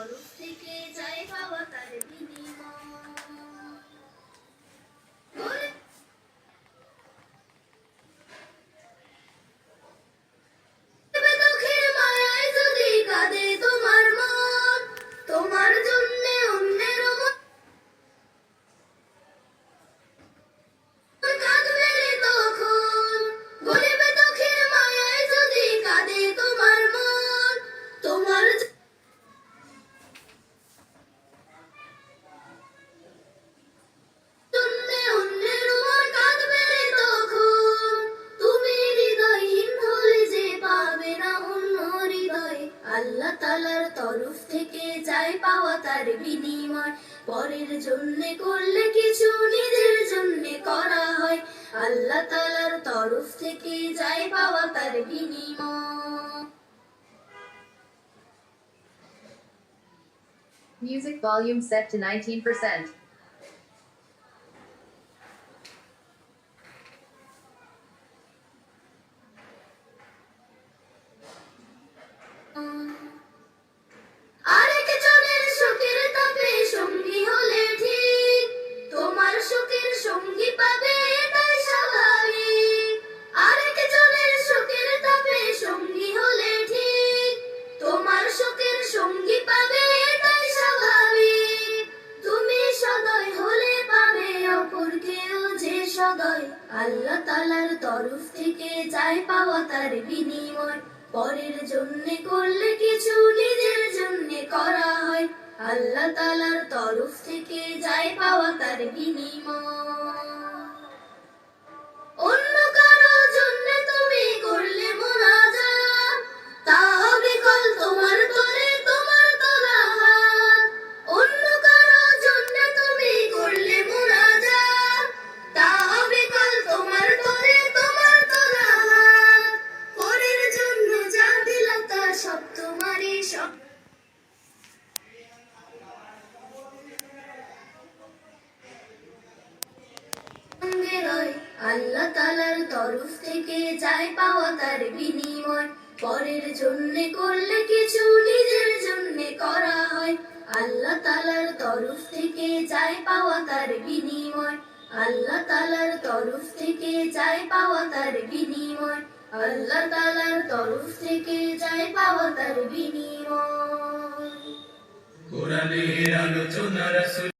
তরফ থেকে যায় তালার তরফ থেকে যায় পাওয়া তার বিনিময়। পরের জন্য করলে কিছু নিজের জন্য করা হয়। আল্লাহ তালার তরফ থেকে যায় পাওয়া তার বিনিময়। Music volume set to 19%. যে সদয় আল্লাহ তালার তরফ থেকে চাই পাওয়া তার বিনিময়। পরের জন্য করলে কিছু নিজের জন্য করা হয়। আল্লাহ তালার তরফ থেকে যাই পাওয়া তার বিনিময়। আল্লাহ তালার তরফ থেকে যায় পাওয়া তার বিনিময়। পরের জন্য করলে কিছু নিজের জন্য করা হয়। আল্লাহ তালার তরফ থেকে যায় পাওয়া তার বিনিময়। আল্লাহ তালার তরফ থেকে যায় পাওয়া তার বিনিময়। আল্লাহ তালার তরফ থেকে যায় পাওয়া তার বিনিময়। কোরআনের আলোচনা